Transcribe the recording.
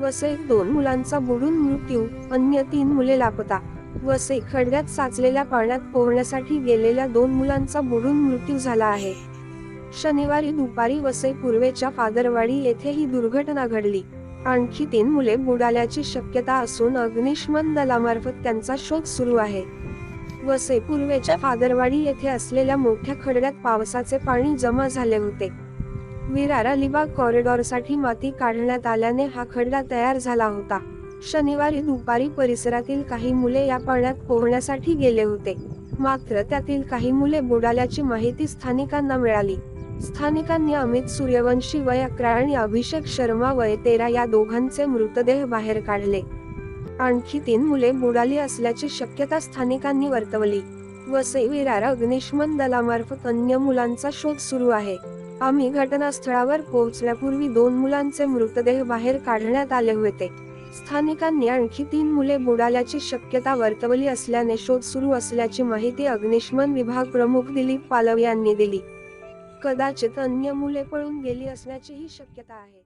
वसईत दोन मुलांचा बुडून मृत्यू अन्य तीन मुले लापता. वसई खड्ड्यात साचलेल्या पाण्यात पोहण्यासाठी गेलेल्या दोन मुलांचा बुडून मृत्यू झाला आहे. शनिवारी दुपारी वसई पूर्वेच्या फादरवाडी येथे ही दुर्घटना घडली. आणखी तीन मुले बुडाल्याची शक्यता असून अग्निशमन दलामार्फत त्यांचा शोध सुरू आहे. वसे पूर्वेच्या फादरवाडी येथे असलेल्या मोठ्या खडड्यात पावसाचे पाणी जमा झाले होते. विरार अलिबाग कॉरिडॉरसाठी माती काढण्यात आल्याने हा खड्डा तयार झाला होता. शनिवारी दुपारी परिसरातील काही मुले या पाण्यात पोहण्यासाठी गेले होते. मात्र त्यातील काही मुले बुडाल्याची माहिती स्थानिकांना मिळाली. स्थानिकांनी अमित सूर्यवंशी वय अकरा आणि अभिषेक शर्मा वय तेरा या दोघांचे मृतदेह बाहेर काढले. आणखी तीन मुले बुडाली असल्याची शक्यता स्थानिकांनी वर्तवली. वसई विरार अग्निशमन दलामार्फत अन्य मुलांचा शोध सुरू आहे. आम्ही घटनास्थळावर पोहोचण्यापूर्वी दोन मुलांचे मृतदेह बाहेर काढण्यात आले होते. स्थानिकांनी आणखी तीन मुले बुडाल्याची शक्यता वर्तवली असल्याने शोध सुरू असल्याची माहिती अग्निशमन विभाग प्रमुख दिलीप पालव यांनी दिली. कदाचित अन्य मुले पळून गेली असण्याचीही शक्यता आहे.